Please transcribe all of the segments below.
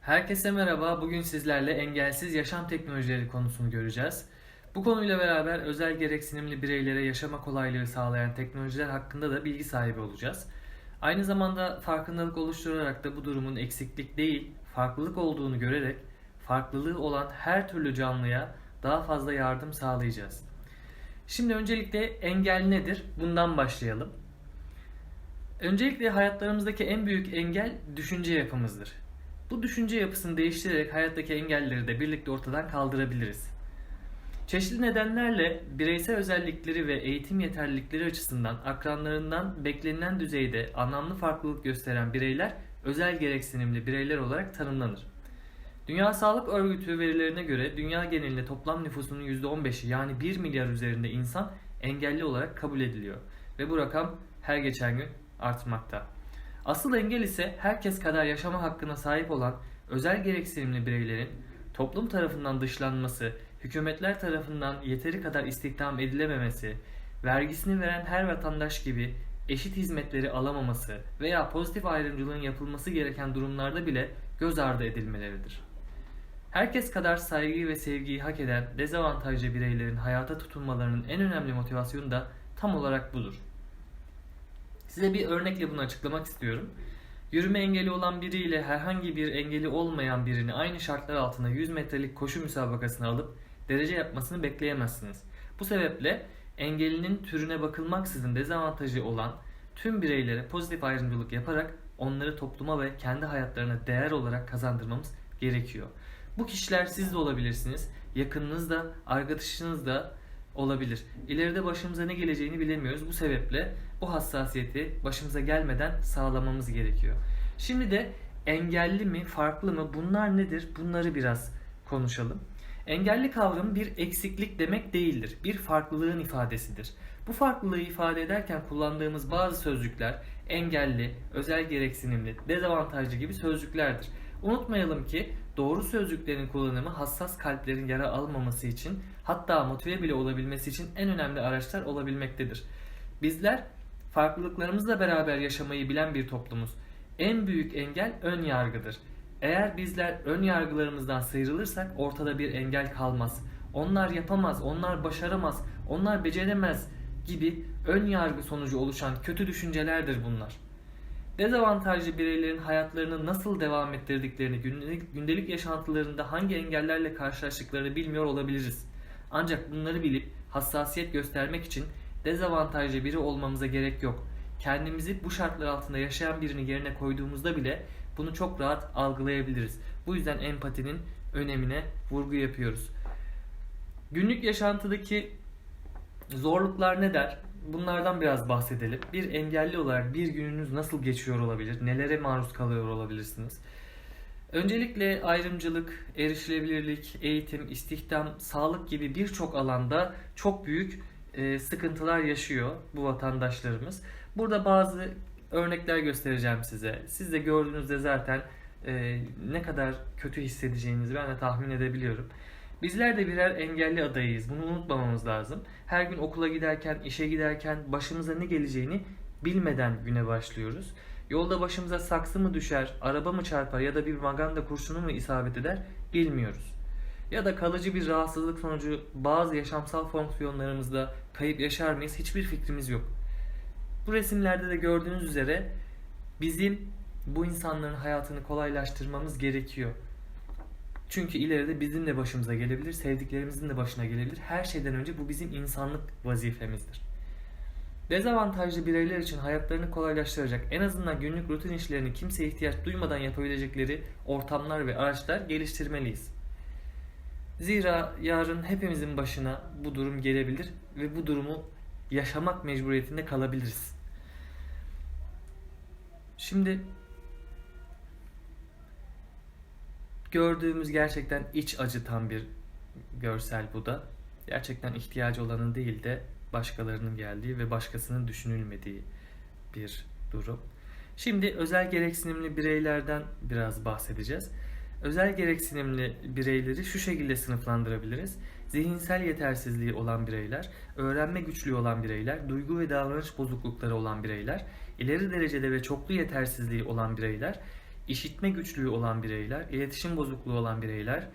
Herkese merhaba. Bugün sizlerle engelsiz yaşam teknolojileri konusunu göreceğiz. Bu konuyla beraber özel gereksinimli bireylere yaşama kolaylığı sağlayan teknolojiler hakkında da bilgi sahibi olacağız. Aynı zamanda farkındalık oluşturarak da bu durumun eksiklik değil, farklılık olduğunu görerek farklılığı olan her türlü canlıya daha fazla yardım sağlayacağız. Şimdi öncelikle engel nedir? Bundan başlayalım. Öncelikle hayatlarımızdaki en büyük engel düşünce yapımızdır. Bu düşünce yapısını değiştirerek hayattaki engelleri de birlikte ortadan kaldırabiliriz. Çeşitli nedenlerle bireysel özellikleri ve eğitim yeterlilikleri açısından akranlarından beklenilen düzeyde anlamlı farklılık gösteren bireyler özel gereksinimli bireyler olarak tanımlanır. Dünya Sağlık Örgütü verilerine göre dünya genelinde toplam nüfusunun %15'i yani 1 milyar üzerinde insan engelli olarak kabul ediliyor ve bu rakam her geçen gün artmakta. Asıl engel ise herkes kadar yaşama hakkına sahip olan özel gereksinimli bireylerin toplum tarafından dışlanması, hükümetler tarafından yeteri kadar istihdam edilememesi, vergisini veren her vatandaş gibi eşit hizmetleri alamaması veya pozitif ayrımcılığın yapılması gereken durumlarda bile göz ardı edilmeleridir. Herkes kadar saygıyı ve sevgiyi hak eden dezavantajlı bireylerin hayata tutunmalarının en önemli motivasyonu da tam olarak budur. Size bir örnekle bunu açıklamak istiyorum. Yürüme engeli olan biriyle herhangi bir engeli olmayan birini aynı şartlar altında 100 metrelik koşu müsabakasına alıp derece yapmasını bekleyemezsiniz. Bu sebeple engelinin türüne bakılmaksızın dezavantajı olan tüm bireylere pozitif ayrımcılık yaparak onları topluma ve kendi hayatlarına değer olarak kazandırmamız gerekiyor. Bu kişiler siz de olabilirsiniz, yakınınız da, arkadaşınız da olabilir. İleride başımıza ne geleceğini bilemiyoruz. Bu sebeple bu hassasiyeti başımıza gelmeden sağlamamız gerekiyor. Şimdi de engelli mi, farklı mı bunlar nedir? Bunları biraz konuşalım. Engelli kavramı bir eksiklik demek değildir. Bir farklılığın ifadesidir. Bu farklılığı ifade ederken kullandığımız bazı sözcükler engelli, özel gereksinimli, dezavantajlı gibi sözcüklerdir. Unutmayalım ki doğru sözcüklerin kullanımı hassas kalplerin yara almaması için hatta motive bile olabilmesi için en önemli araçlar olabilmektedir. Bizler farklılıklarımızla beraber yaşamayı bilen bir toplumuz. En büyük engel ön yargıdır. Eğer bizler ön yargılarımızdan sıyrılırsak ortada bir engel kalmaz. Onlar yapamaz, onlar başaramaz, onlar beceremez gibi ön yargı sonucu oluşan kötü düşüncelerdir bunlar. Dezavantajlı bireylerin hayatlarını nasıl devam ettirdiklerini, gündelik, yaşantılarında hangi engellerle karşılaştıklarını bilmiyor olabiliriz. Ancak bunları bilip hassasiyet göstermek için dezavantajlı biri olmamıza gerek yok. Kendimizi bu şartlar altında yaşayan birini yerine koyduğumuzda bile bunu çok rahat algılayabiliriz. Bu yüzden empatinin önemine vurgu yapıyoruz. Günlük yaşantıdaki zorluklar ne der? Bunlardan biraz bahsedelim. Bir engelli olarak bir gününüz nasıl geçiyor olabilir? Nelere maruz kalıyor olabilirsiniz? Öncelikle ayrımcılık, erişilebilirlik, eğitim, istihdam, sağlık gibi birçok alanda çok büyük e, sıkıntılar yaşıyor bu vatandaşlarımız. Burada bazı örnekler göstereceğim size. Siz de gördüğünüzde zaten e, ne kadar kötü hissedeceğinizi ben de tahmin edebiliyorum. Bizler de birer engelli adayıyız. Bunu unutmamamız lazım. Her gün okula giderken, işe giderken başımıza ne geleceğini bilmeden güne başlıyoruz. Yolda başımıza saksı mı düşer, araba mı çarpar ya da bir maganda kurşunu mu isabet eder bilmiyoruz. Ya da kalıcı bir rahatsızlık sonucu bazı yaşamsal fonksiyonlarımızda kayıp yaşar mıyız hiçbir fikrimiz yok. Bu resimlerde de gördüğünüz üzere bizim bu insanların hayatını kolaylaştırmamız gerekiyor. Çünkü ileride bizim de başımıza gelebilir, sevdiklerimizin de başına gelebilir. Her şeyden önce bu bizim insanlık vazifemizdir. Dezavantajlı bireyler için hayatlarını kolaylaştıracak, en azından günlük rutin işlerini kimseye ihtiyaç duymadan yapabilecekleri ortamlar ve araçlar geliştirmeliyiz. Zira yarın hepimizin başına bu durum gelebilir ve bu durumu yaşamak mecburiyetinde kalabiliriz. Şimdi gördüğümüz gerçekten iç acıtan bir görsel bu da. Gerçekten ihtiyacı olanın değil de başkalarının geldiği ve başkasının düşünülmediği bir durum. Şimdi özel gereksinimli bireylerden biraz bahsedeceğiz. Özel gereksinimli bireyleri şu şekilde sınıflandırabiliriz. Zihinsel yetersizliği olan bireyler, öğrenme güçlüğü olan bireyler, duygu ve davranış bozuklukları olan bireyler, ileri derecede ve çoklu yetersizliği olan bireyler, işitme güçlüğü olan bireyler, iletişim bozukluğu olan bireyler,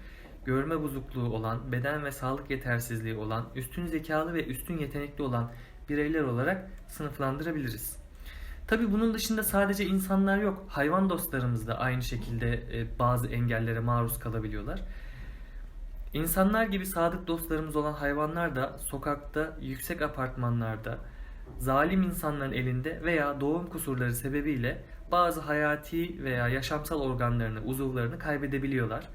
görme bozukluğu olan, beden ve sağlık yetersizliği olan, üstün zekalı ve üstün yetenekli olan bireyler olarak sınıflandırabiliriz. Tabii bunun dışında sadece insanlar yok. Hayvan dostlarımız da aynı şekilde e, bazı engellere maruz kalabiliyorlar. İnsanlar gibi sadık dostlarımız olan hayvanlar da sokakta, yüksek apartmanlarda, zalim insanların elinde veya doğum kusurları sebebiyle bazı hayati veya yaşamsal organlarını, uzuvlarını kaybedebiliyorlar.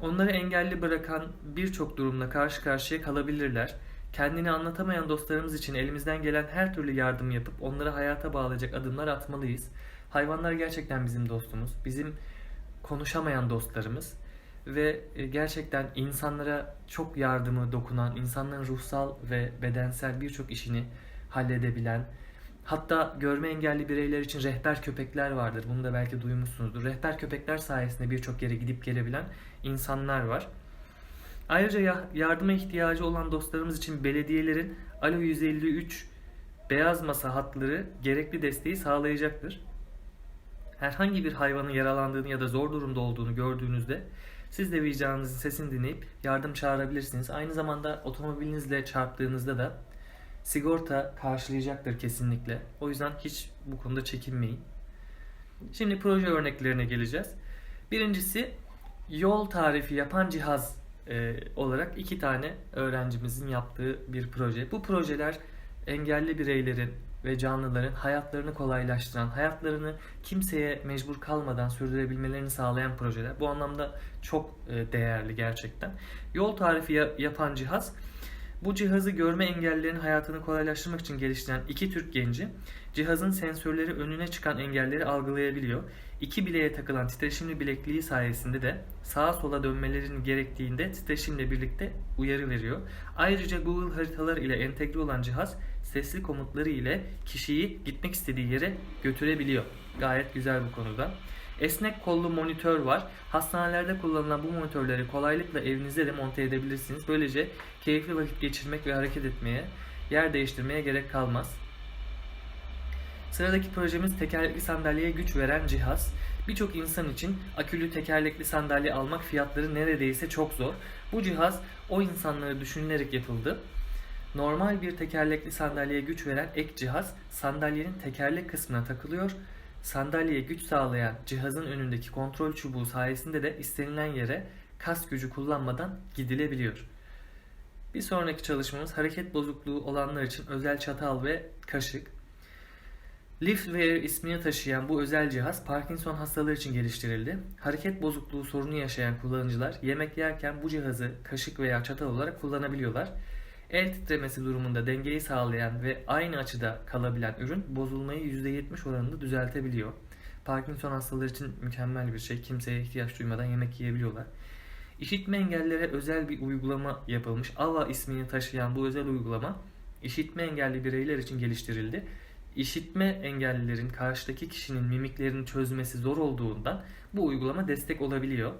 Onları engelli bırakan birçok durumla karşı karşıya kalabilirler. Kendini anlatamayan dostlarımız için elimizden gelen her türlü yardım yapıp onları hayata bağlayacak adımlar atmalıyız. Hayvanlar gerçekten bizim dostumuz. Bizim konuşamayan dostlarımız ve e, gerçekten insanlara çok yardımı dokunan, insanların ruhsal ve bedensel birçok işini halledebilen, hatta görme engelli bireyler için rehber köpekler vardır. Bunu da belki duymuşsunuzdur. Rehber köpekler sayesinde birçok yere gidip gelebilen insanlar var. Ayrıca ya- yardıma ihtiyacı olan dostlarımız için belediyelerin Alo 153 beyaz masa hatları gerekli desteği sağlayacaktır. Herhangi bir hayvanın yaralandığını ya da zor durumda olduğunu gördüğünüzde siz de vicdanınızın sesini dinleyip yardım çağırabilirsiniz. Aynı zamanda otomobilinizle çarptığınızda da sigorta karşılayacaktır kesinlikle. O yüzden hiç bu konuda çekinmeyin. Şimdi proje örneklerine geleceğiz. Birincisi yol tarifi yapan cihaz e, olarak iki tane öğrencimizin yaptığı bir proje. Bu projeler engelli bireylerin ve canlıların hayatlarını kolaylaştıran, hayatlarını kimseye mecbur kalmadan sürdürebilmelerini sağlayan projeler. Bu anlamda çok e, değerli gerçekten. Yol tarifi ya- yapan cihaz bu cihazı görme engellilerin hayatını kolaylaştırmak için geliştiren iki Türk genci cihazın sensörleri önüne çıkan engelleri algılayabiliyor. İki bileğe takılan titreşimli bilekliği sayesinde de sağa sola dönmelerinin gerektiğinde titreşimle birlikte uyarı veriyor. Ayrıca Google haritalar ile entegre olan cihaz sesli komutları ile kişiyi gitmek istediği yere götürebiliyor. Gayet güzel bu konuda. Esnek kollu monitör var. Hastanelerde kullanılan bu monitörleri kolaylıkla evinizde de monte edebilirsiniz. Böylece keyifli vakit geçirmek ve hareket etmeye, yer değiştirmeye gerek kalmaz. Sıradaki projemiz tekerlekli sandalyeye güç veren cihaz. Birçok insan için akülü tekerlekli sandalye almak fiyatları neredeyse çok zor. Bu cihaz o insanları düşünülerek yapıldı. Normal bir tekerlekli sandalyeye güç veren ek cihaz sandalyenin tekerlek kısmına takılıyor. Sandalyeye güç sağlayan cihazın önündeki kontrol çubuğu sayesinde de istenilen yere kas gücü kullanmadan gidilebiliyor. Bir sonraki çalışmamız hareket bozukluğu olanlar için özel çatal ve kaşık. LiftWare ismini taşıyan bu özel cihaz Parkinson hastaları için geliştirildi. Hareket bozukluğu sorunu yaşayan kullanıcılar yemek yerken bu cihazı kaşık veya çatal olarak kullanabiliyorlar. El titremesi durumunda dengeyi sağlayan ve aynı açıda kalabilen ürün bozulmayı %70 oranında düzeltebiliyor. Parkinson hastaları için mükemmel bir şey. Kimseye ihtiyaç duymadan yemek yiyebiliyorlar. İşitme engellilere özel bir uygulama yapılmış. AVA ismini taşıyan bu özel uygulama işitme engelli bireyler için geliştirildi. İşitme engellilerin karşıdaki kişinin mimiklerini çözmesi zor olduğundan bu uygulama destek olabiliyor.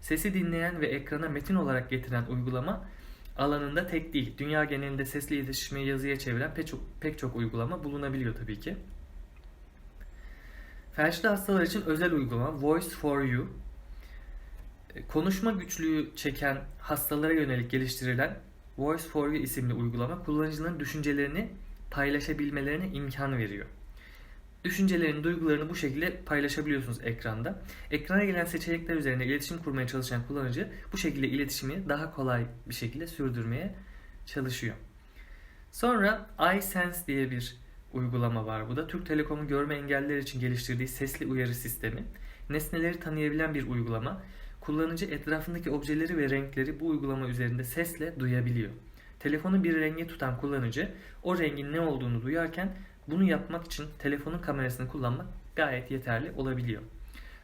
Sesi dinleyen ve ekrana metin olarak getiren uygulama alanında tek değil. Dünya genelinde sesli iletişimi yazıya çeviren pek çok, pek çok uygulama bulunabiliyor tabii ki. Felçli hastalar için özel uygulama Voice for You. E, Konuşma güçlüğü çeken hastalara yönelik geliştirilen Voice for You isimli uygulama kullanıcıların düşüncelerini paylaşabilmelerine imkan veriyor. Düşüncelerini, duygularını bu şekilde paylaşabiliyorsunuz ekranda. Ekrana gelen seçenekler üzerine iletişim kurmaya çalışan kullanıcı bu şekilde iletişimi daha kolay bir şekilde sürdürmeye çalışıyor. Sonra iSense diye bir uygulama var. Bu da Türk Telekom'un görme engelliler için geliştirdiği sesli uyarı sistemi. Nesneleri tanıyabilen bir uygulama. Kullanıcı etrafındaki objeleri ve renkleri bu uygulama üzerinde sesle duyabiliyor. Telefonu bir renge tutan kullanıcı o rengin ne olduğunu duyarken bunu yapmak için telefonun kamerasını kullanmak gayet yeterli olabiliyor.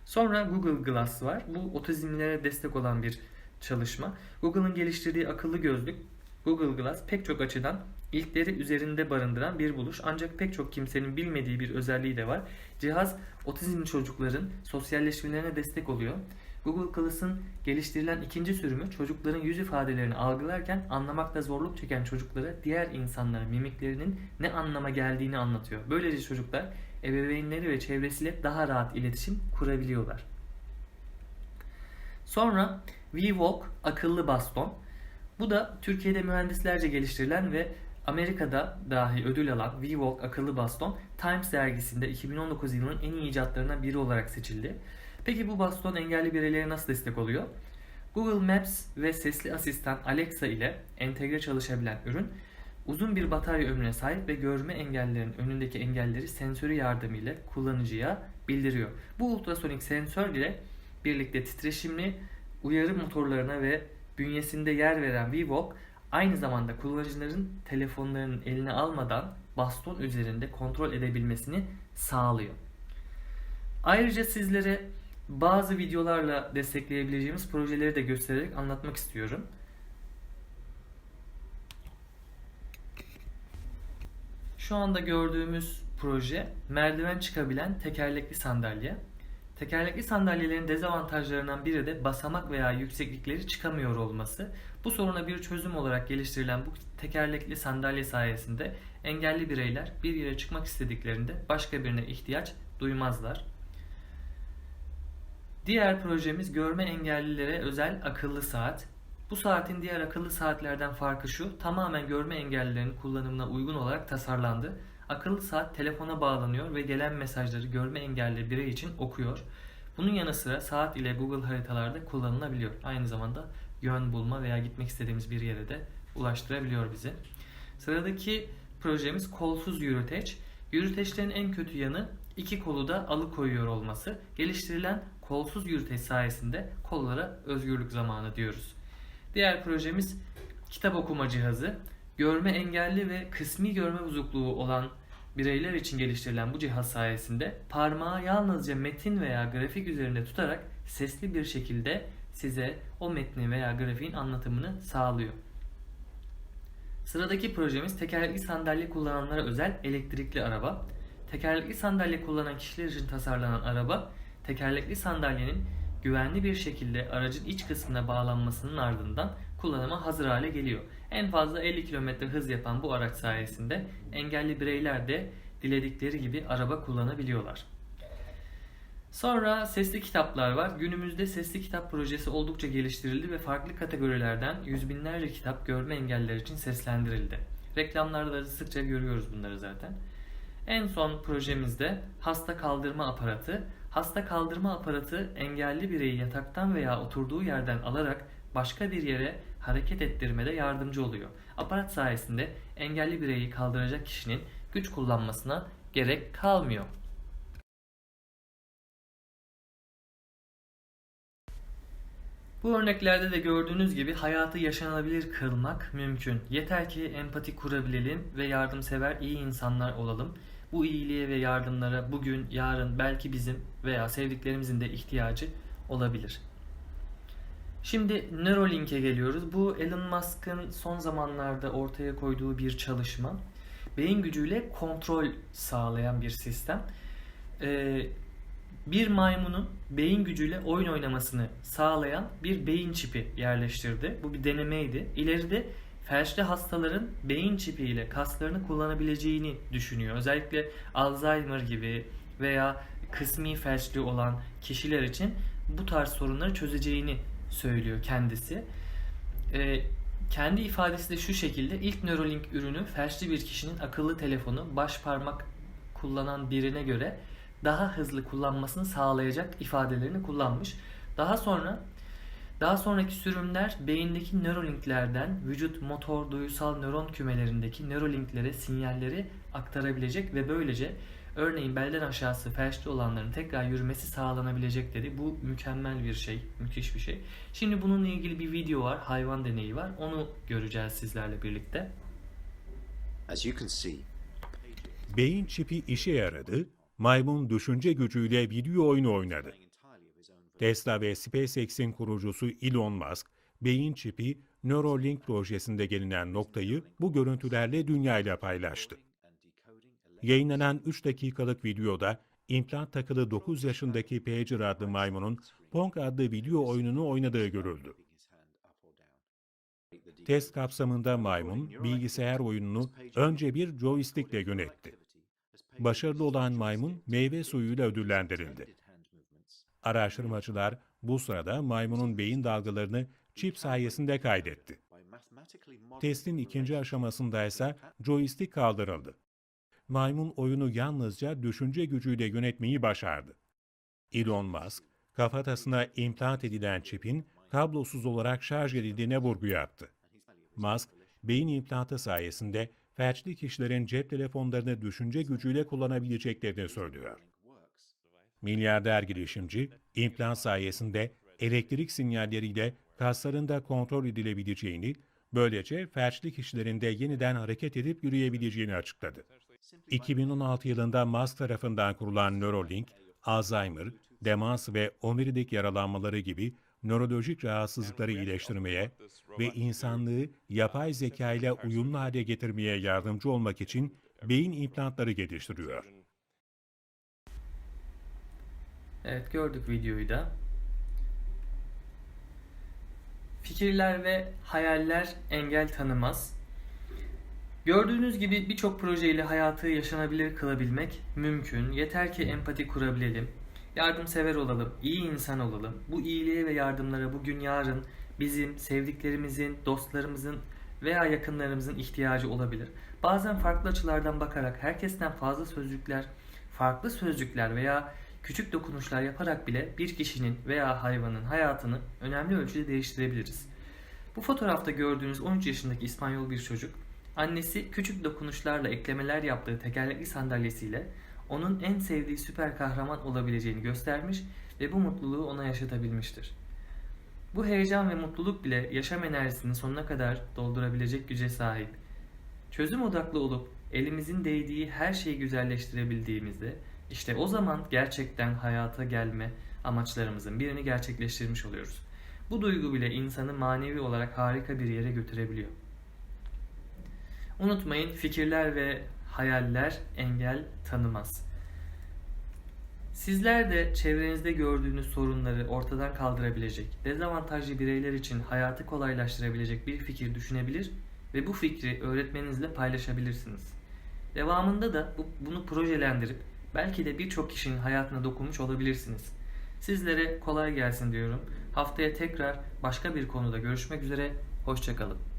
Sonra Google Glass var. Bu otizmlere destek olan bir çalışma. Google'ın geliştirdiği akıllı gözlük Google Glass pek çok açıdan ilkleri üzerinde barındıran bir buluş ancak pek çok kimsenin bilmediği bir özelliği de var. Cihaz otizmli çocukların sosyalleşmelerine destek oluyor. Google Glass'ın geliştirilen ikinci sürümü çocukların yüz ifadelerini algılarken anlamakta zorluk çeken çocuklara diğer insanların mimiklerinin ne anlama geldiğini anlatıyor. Böylece çocuklar ebeveynleri ve çevresiyle daha rahat iletişim kurabiliyorlar. Sonra VWalk akıllı baston. Bu da Türkiye'de mühendislerce geliştirilen ve Amerika'da dahi ödül alan VWalk akıllı baston Times dergisinde 2019 yılının en iyi icatlarından biri olarak seçildi. Peki bu baston engelli bireylere nasıl destek oluyor? Google Maps ve sesli asistan Alexa ile entegre çalışabilen ürün uzun bir batarya ömrüne sahip ve görme engellerin önündeki engelleri sensörü yardımıyla kullanıcıya bildiriyor. Bu ultrasonik sensör ile birlikte titreşimli uyarı motorlarına ve bünyesinde yer veren VWalk aynı zamanda kullanıcıların telefonlarının eline almadan baston üzerinde kontrol edebilmesini sağlıyor. Ayrıca sizlere bazı videolarla destekleyebileceğimiz projeleri de göstererek anlatmak istiyorum. Şu anda gördüğümüz proje merdiven çıkabilen tekerlekli sandalye. Tekerlekli sandalyelerin dezavantajlarından biri de basamak veya yükseklikleri çıkamıyor olması. Bu soruna bir çözüm olarak geliştirilen bu tekerlekli sandalye sayesinde engelli bireyler bir yere çıkmak istediklerinde başka birine ihtiyaç duymazlar. Diğer projemiz görme engellilere özel akıllı saat. Bu saatin diğer akıllı saatlerden farkı şu, tamamen görme engellilerinin kullanımına uygun olarak tasarlandı. Akıllı saat telefona bağlanıyor ve gelen mesajları görme engelli birey için okuyor. Bunun yanı sıra saat ile Google haritalarda kullanılabiliyor. Aynı zamanda yön bulma veya gitmek istediğimiz bir yere de ulaştırabiliyor bizi. Sıradaki projemiz kolsuz yürüteç. Yürüteçlerin en kötü yanı iki kolu da alıkoyuyor olması. Geliştirilen kolsuz yürüteç sayesinde kollara özgürlük zamanı diyoruz. Diğer projemiz kitap okuma cihazı. Görme engelli ve kısmi görme bozukluğu olan bireyler için geliştirilen bu cihaz sayesinde parmağı yalnızca metin veya grafik üzerinde tutarak sesli bir şekilde size o metni veya grafiğin anlatımını sağlıyor. Sıradaki projemiz tekerlekli sandalye kullananlara özel elektrikli araba. Tekerlekli sandalye kullanan kişiler için tasarlanan araba, tekerlekli sandalyenin güvenli bir şekilde aracın iç kısmına bağlanmasının ardından kullanıma hazır hale geliyor. En fazla 50 km hız yapan bu araç sayesinde engelli bireyler de diledikleri gibi araba kullanabiliyorlar. Sonra sesli kitaplar var. Günümüzde sesli kitap projesi oldukça geliştirildi ve farklı kategorilerden yüz binlerce kitap görme engelliler için seslendirildi. Reklamlarda da sıkça görüyoruz bunları zaten. En son projemizde hasta kaldırma aparatı. Hasta kaldırma aparatı engelli bireyi yataktan veya oturduğu yerden alarak başka bir yere hareket ettirmede yardımcı oluyor. Aparat sayesinde engelli bireyi kaldıracak kişinin güç kullanmasına gerek kalmıyor. Bu örneklerde de gördüğünüz gibi hayatı yaşanabilir kılmak mümkün. Yeter ki empati kurabilelim ve yardımsever iyi insanlar olalım. Bu iyiliğe ve yardımlara bugün, yarın belki bizim veya sevdiklerimizin de ihtiyacı olabilir. Şimdi Neuralink'e geliyoruz. Bu Elon Musk'ın son zamanlarda ortaya koyduğu bir çalışma. Beyin gücüyle kontrol sağlayan bir sistem. Ee, bir maymunun beyin gücüyle oyun oynamasını sağlayan bir beyin çipi yerleştirdi. Bu bir denemeydi. İleride felçli hastaların beyin çipi ile kaslarını kullanabileceğini düşünüyor. Özellikle Alzheimer gibi veya kısmi felçli olan kişiler için bu tarz sorunları çözeceğini söylüyor kendisi. Ee, kendi ifadesi de şu şekilde ilk Neuralink ürünü felçli bir kişinin akıllı telefonu baş parmak kullanan birine göre daha hızlı kullanmasını sağlayacak ifadelerini kullanmış. Daha sonra daha sonraki sürümler beyindeki nörolinklerden vücut motor duyusal nöron kümelerindeki nörolinklere sinyalleri aktarabilecek ve böylece örneğin belden aşağısı felçli olanların tekrar yürümesi sağlanabilecek dedi. Bu mükemmel bir şey, müthiş bir şey. Şimdi bununla ilgili bir video var, hayvan deneyi var. Onu göreceğiz sizlerle birlikte. As you can see, Beyin çipi işe yaradı, maymun düşünce gücüyle video oyunu oynadı. Tesla ve SpaceX'in kurucusu Elon Musk, beyin çipi Neuralink projesinde gelinen noktayı bu görüntülerle dünyayla paylaştı. Yayınlanan 3 dakikalık videoda implant takılı 9 yaşındaki Pager adlı maymunun Pong adlı video oyununu oynadığı görüldü. Test kapsamında maymun bilgisayar oyununu önce bir joystickle yönetti. başarılı olan maymun meyve suyuyla ödüllendirildi. Araştırmacılar bu sırada maymunun beyin dalgalarını çip sayesinde kaydetti. Testin ikinci aşamasında ise joystick kaldırıldı. Maymun oyunu yalnızca düşünce gücüyle yönetmeyi başardı. Elon Musk, kafatasına implant edilen çipin kablosuz olarak şarj edildiğine vurgu yaptı. Musk, beyin implantı sayesinde felçli kişilerin cep telefonlarını düşünce gücüyle kullanabileceklerini söylüyor. Milyarder girişimci, implant sayesinde elektrik sinyalleriyle kaslarında kontrol edilebileceğini, böylece felçli kişilerin de yeniden hareket edip yürüyebileceğini açıkladı. 2016 yılında Musk tarafından kurulan Neuralink, Alzheimer, demans ve omurilik yaralanmaları gibi nörolojik rahatsızlıkları iyileştirmeye ve insanlığı yapay zeka ile uyumlu hale getirmeye yardımcı olmak için beyin implantları geliştiriyor. Evet gördük videoyu da. Fikirler ve hayaller engel tanımaz. Gördüğünüz gibi birçok projeyle hayatı yaşanabilir kılabilmek mümkün. Yeter ki empati kurabilelim. Yardımsever olalım, iyi insan olalım. Bu iyiliğe ve yardımlara bugün yarın bizim sevdiklerimizin, dostlarımızın veya yakınlarımızın ihtiyacı olabilir. Bazen farklı açılardan bakarak herkesten fazla sözcükler, farklı sözcükler veya küçük dokunuşlar yaparak bile bir kişinin veya hayvanın hayatını önemli ölçüde değiştirebiliriz. Bu fotoğrafta gördüğünüz 13 yaşındaki İspanyol bir çocuk, annesi küçük dokunuşlarla eklemeler yaptığı tekerlekli sandalyesiyle onun en sevdiği süper kahraman olabileceğini göstermiş ve bu mutluluğu ona yaşatabilmiştir. Bu heyecan ve mutluluk bile yaşam enerjisini sonuna kadar doldurabilecek güce sahip. Çözüm odaklı olup elimizin değdiği her şeyi güzelleştirebildiğimizde işte o zaman gerçekten hayata gelme amaçlarımızın birini gerçekleştirmiş oluyoruz. Bu duygu bile insanı manevi olarak harika bir yere götürebiliyor. Unutmayın fikirler ve hayaller engel tanımaz. Sizler de çevrenizde gördüğünüz sorunları ortadan kaldırabilecek, dezavantajlı bireyler için hayatı kolaylaştırabilecek bir fikir düşünebilir ve bu fikri öğretmeninizle paylaşabilirsiniz. Devamında da bu, bunu projelendirip belki de birçok kişinin hayatına dokunmuş olabilirsiniz. Sizlere kolay gelsin diyorum. Haftaya tekrar başka bir konuda görüşmek üzere. Hoşçakalın.